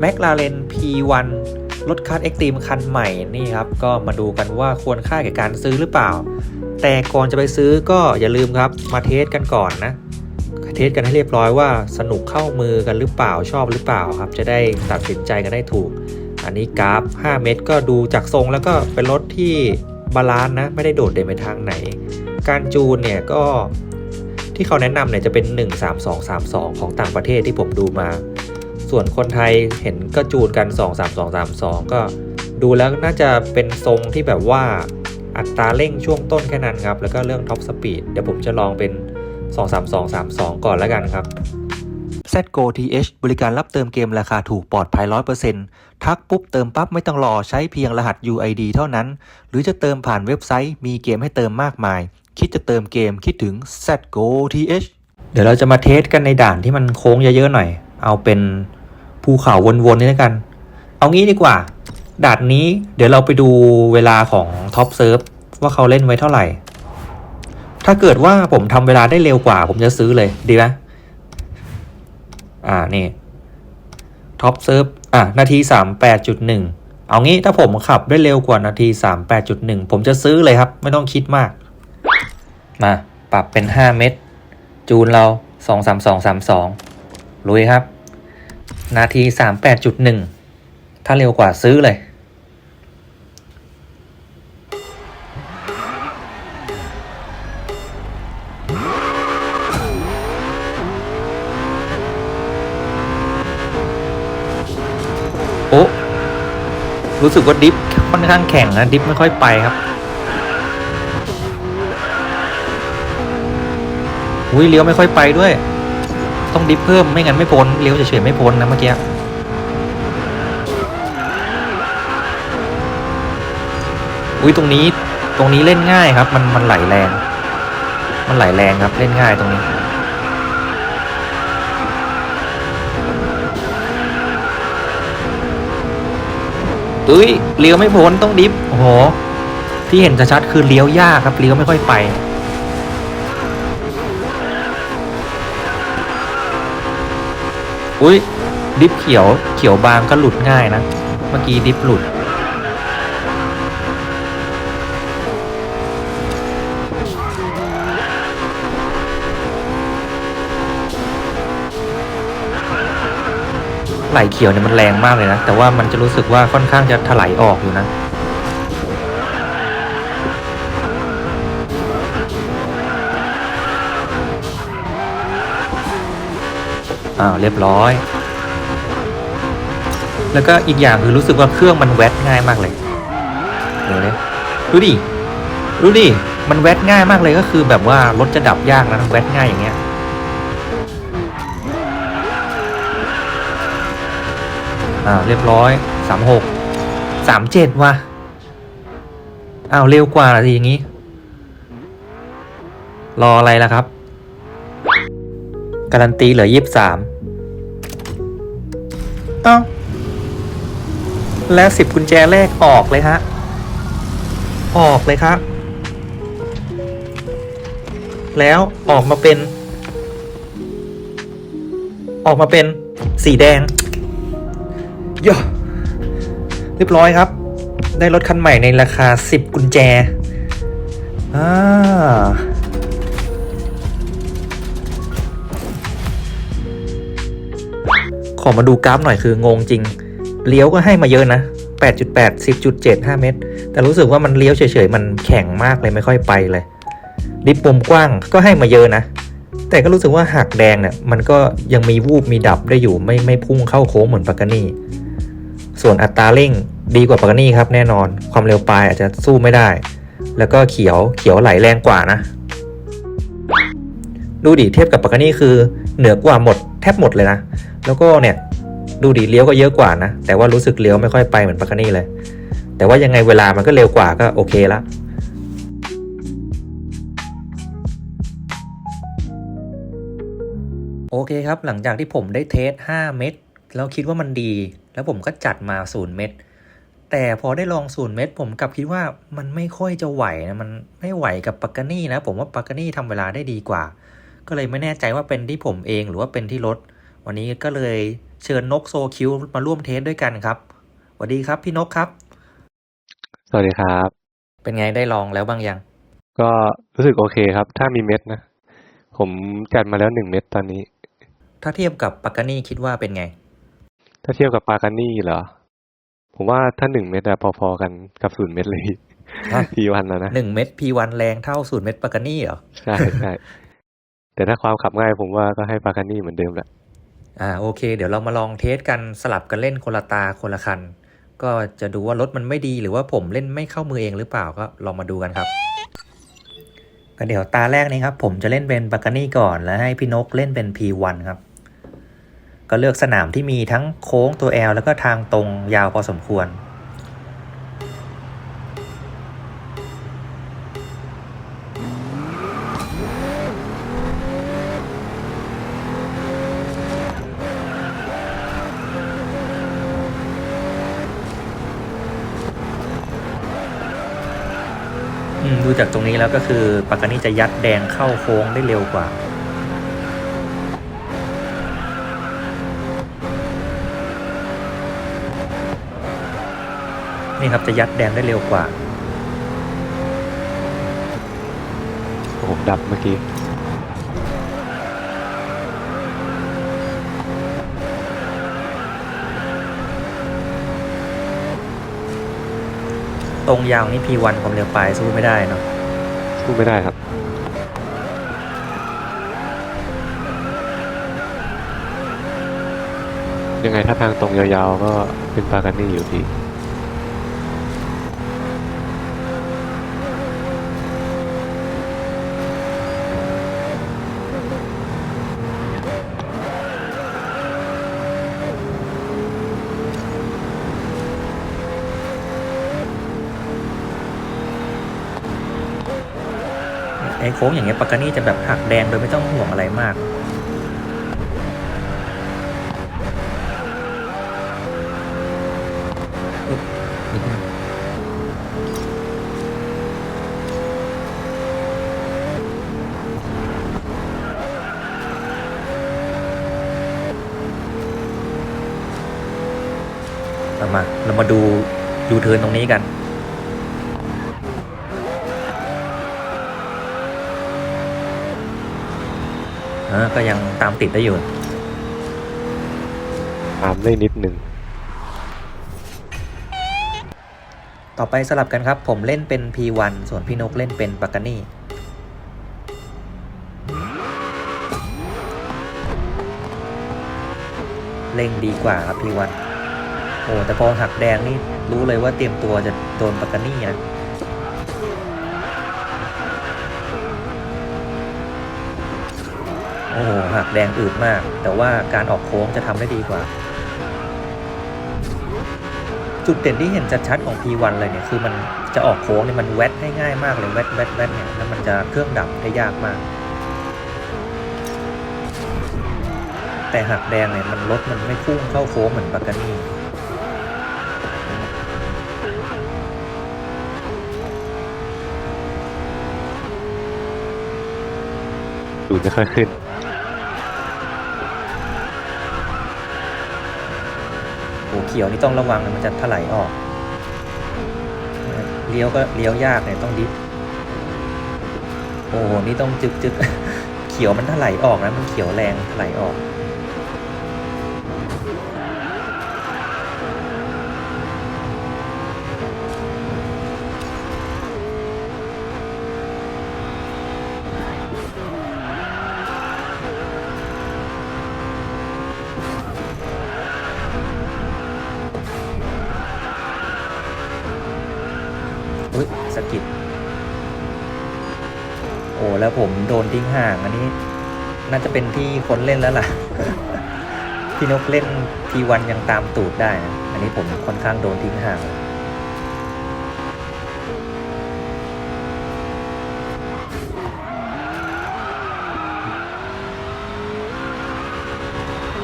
แม l ลาเรน P1 รถคัสเอ็กตรีมคันใหม่นี่ครับ ก็มาดูกันว่าควรค่าแก่การซื้อหรือเปล่า แต่ก่อนจะไปซื้อก็อย่าลืมครับมาเทสกันก่อนนะ เทสกันให้เรียบร้อยว่าสนุกเข้ามือกันหรือเปล่าชอบหรือเปล่าครับ จะได้ตัดสินใจกันได้ถูก อันนี้กราฟ 5 เมตรก็ดูจากทรงแล้วก็เป็นรถที่บาลานซ์นะไม่ได้โดดเด่นไปทางไหน การจูนเนี่ยก็ที่เขาแนะนำเนี่ยจะเป็น 13232 ของต่างประเทศที่ผมดูมา ส่วนคนไทยเห็นก็จูนกัน 23232 ก็ดูแล้วน่าจะเป็นทรงที่แบบว่าอัตราเร่งช่วงต้นแค่นั้นครับ แล้วก็เรื่องท็อปสปีดเดี๋ยวผมจะลองเป็น 23232 ก่อนแล้วกันครับ ZGO TH บริการรับเติมเกมราคาถูกปลอดภัย 100%ทักปุ๊บเติมปั๊บไม่ต้องรอใช้เพียงรหัส UID เท่านั้น หรือจะเติมผ่านเว็บไซต์มีเกมให้เติมมากมาย คิดจะเติมเกมคิดถึง ZGO TH เดี๋ยวเราจะมาเทสกันในด่านที่มันโค้งเยอะๆหน่อย เอาเป็น ภูเขาวนๆนี่แล้วกัน เอางี้ดีกว่า ดานนี้เดี๋ยวเราไปดูเวลาของท็อปเซิร์ฟว่าเขาเล่นไว้เท่าไหร่ ถ้าเกิดว่าผมทำเวลาได้เร็วกว่า ผมจะซื้อเลยดีไหมอ่านี่ท็อปเซิร์ฟอะนาที 38.1 เอางี้ถ้าผมขับได้เร็วกว่านาที 38.1 ผมจะซื้อเลยครับ ไม่ต้องคิดมาก มา ปรับเป็น 5 เม็ดจูนเรา 23232 ลุยครับ นาที 38.1 ถ้าเร็วกว่าซื้อเลย โอ้ รู้สึกว่าดิฟค่อนข้างแข็งนะ ดิฟไม่ค่อยไปครับ อุ้ยเลี้ยวไม่ค่อยไปด้วย ต้องดิฟเพิ่มไม่งั้นไม่พ้นเลี้ยวเฉยๆไม่พ้นนะเมื่อกี้อุ้ยตรงนี้ตรงนี้เล่นง่ายครับ มันมันไหลแรง มันไหลแรงครับเล่นง่ายตรงนี้อุ้ยเลี้ยวไม่พ้นต้องดิฟโอ้โหที่เห็นชัดๆคือเลี้ยวยากครับเลี้ยวไม่ค่อยไป อุ้ยดิฟเขียวเขียวบางก็หลุดง่ายนะ เมื่อกี้ดิฟหลุด ไหลเขียวเนี่ยมันแรงมากเลยนะ แต่ว่ามันจะรู้สึกว่าค่อนข้างจะถลายออกอยู่นะ อ้าวเรียบร้อย แล้วก็อีกอย่างคือรู้สึกว่าเครื่องมันแวดง่ายมากเลยเดี๋ยวเลยดูดิดูดิมันแวดง่ายมากเลยก็คือแบบว่ารถจะดับยากนะแวดง่ายอย่างเงี้ยอ้าวเรียบร้อยสามหกสามเจ็ดว่ะอ้าวเร็วกว่าสิอย่างงี้ รออะไรล่ะครับ การันตีเหลือยี่สิบสามเอ้าแล้วสิบกุญแจแรกออกเลยฮะ ออกเลยครับ แล้วออกมาเป็น ออกมาเป็นสีแดงย่อเรียบร้อยครับ ได้รถคันใหม่ในราคา 10 กุญแจ อ่า ขอมาดูกราฟหน่อยคืองงจริง เลี้ยวก็ให้มาเยอะนะ 8.8 10.7 5 เมตร แต่รู้สึกว่ามันเลี้ยวเฉยๆ มันแข็งมากเลยไม่ค่อยไปเลย ดิฟมุมกว้างก็ให้มาเยอะนะ แต่ก็รู้สึกว่าหักแดงเนี่ยมันก็ยังมีวูบมีดับได้อยู่ไม่ไม่พุ่งเข้าโค้งเหมือนปากานี่ส่วนอัตราเร่งดีกว่าปากานี่ครับแน่นอน ความเร็วปลายอาจจะสู้ไม่ได้ แล้วก็เขียวเขียวไหลแรงกว่านะ ดูดิเทียบกับปากกานี่คือเหนือกว่าหมดแทบหมดเลยนะ แล้วก็เนี่ยดูดิเลี้ยวก็เยอะกว่านะ แต่ว่ารู้สึกเลี้ยวไม่ค่อยไปเหมือนปากกานี่เลย แต่ว่ายังไงเวลามันก็เร็วกว่าก็โอเคละโอเคครับ หลังจากที่ผมได้เทส 5 เม็ดแล้วคิดว่ามันดี แล้วผมก็จัดมา 0 เม็ดแต่พอได้ลอง 0 เม็ดผมกลับคิดว่ามันไม่ค่อยจะไหวนะมันไม่ไหวกับปากกานี่นะ ผมว่าปากกานี่ทำเวลาได้ดีกว่า ก็เลยไม่แน่ใจว่าเป็นที่ผมเองหรือว่าเป็นที่รถ วันนี้ก็เลยเชิญนกโซคิวมาร่วมเทสด้วยกันครับสวัสดีครับพี่นกครับ สวัสดีครับ เป็นไงได้ลองแล้วบ้างยัง ก็รู้สึกโอเคครับ ถ้ามีเม็ดนะ ผมจัดมาแล้วหนึ่งเม็ดตอนนี้ ถ้าเทียบกับปากกานี่คิดว่าเป็นไง ถ้าเทียบกับปาการนี่เหรอ ผมว่าถ้าหนึ่งเม็ดอะพอๆกันกับศูนย์เม็ดเลยฮะทีวันนะนะหนึ่งเม็ด P1 แรงเท่าศูนย์เม็ดปากกานี่เหรอ ใช่ใช่แต่ถ้าความขับง่ายผมว่าก็ให้ปาการนี่เหมือนเดิมแหละ อ่าโอเค เดี๋ยวเรามาลองเทสกันสลับกันเล่นคนละตาคนละคัน ก็จะดูว่ารถมันไม่ดีหรือว่าผมเล่นไม่เข้ามือเองหรือเปล่าก็ลองมาดูกันครับก็เดี๋ยวตาแรกนี้ครับ ผมจะเล่นเป็นปากกานี่ก่อนแล้วให้พี่นกเล่นเป็น P1 ครับ ก็เลือกสนามที่มีทั้งโค้งตัว L แล้วก็ทางตรงยาวพอสมควร ดูจากตรงนี้แล้วก็คือปากกานี่จะยัดแดงเข้าโค้งได้เร็วกว่า นี่ครับจะยัดแดงได้เร็วกว่า โอ้โหดับเมื่อกี้ ตรงยาวนี่ P1 ความเร็วปลายสู้ไม่ได้เนาะสู้ไม่ได้ครับยังไงถ้าทางตรงยาวๆก็เป็นปาการนี่อยู่ดี อ้โค้งอย่างเงี้ยปากกานี่จะแบบหักแดงโดยไม่ต้องห่วงอะไรมากเรามาเรามาดูยูเทิร์นตรงนี้กัน อ่าก็ยังตามติดได้อยู่ ตามได้นิดหนึ่งต่อไปสลับกันครับ ผมเล่นเป็น P1 ส่วนพี่นกเล่นเป็นปากกานี่เล่งดีกว่าครับ P1 โอ้แต่พอหักแดงนี่รู้เลยว่าเตรียมตัวจะโดนปากกานี่นะ โอ้โหหักแดงอืดมาก แต่ว่าการออกโค้งจะทำได้ดีกว่า จุดเด่นที่เห็นชัดๆของ P1 เลยเนี่ยคือมันจะออกโค้งเนี่ยมันแวดให้ง่ายมากเลยแวดแวดแวดเนี่ยแล้วมันจะเครื่องดับได้ยากมาก แต่หักแดงเนี่ยมันรถมันไม่พุ่งเข้าโค้งเหมือนปากกานี่ดูไม่ค่อยขึ้น โอ้เขียวนี่ต้องระวังนะมันจะถลายออกเลี้ยวก็เลี้ยวยากเนี่ยต้องดิฟโอ้โหนี่ต้องจึกจึกเขียวมันถลายออกนะมันเขียวแรงถลายออก อุ้ย สกิดโอ้แล้วผมโดนทิ้งห่างอันนี้ น่าจะเป็นที่คนเล่นแล้วล่ะ พี่นกเล่นทีวันยังตามตูดได้นะอันนี้ผมค่อนข้างโดนทิ้งห่าง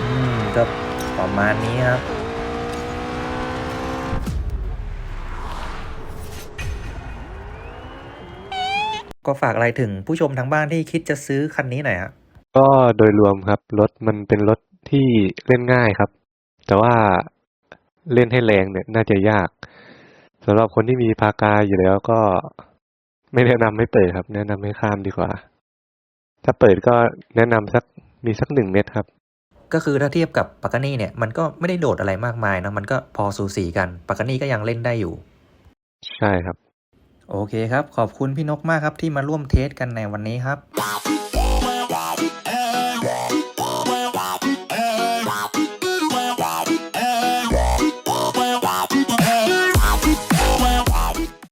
อืมก็ประมาณนี้ครับ ก็ฝากอะไรถึงผู้ชมทางบ้านที่คิดจะซื้อคันนี้หน่อยฮะก็โดยรวมครับ รถมันเป็นรถที่เล่นง่ายครับ แต่ว่าเล่นให้แรงเนี่ยน่าจะยากสำหรับคนที่มีพากาอยู่แล้วก็ไม่แนะนำให้เปิดครับ แนะนำให้ข้ามดีกว่า ถ้าเปิดก็แนะนำสักมีสักหนึ่งเม็ดครับ ก็คือถ้าเทียบกับปากกานี่เนี่ยมันก็ไม่ได้โดดอะไรมากมายนะมันก็พอสูสีกันปากกานี่ก็ยังเล่นได้อยู่ ใช่ครับ โอเคครับ ขอบคุณพี่นกมากครับที่มาร่วมเทสกันในวันนี้ครับ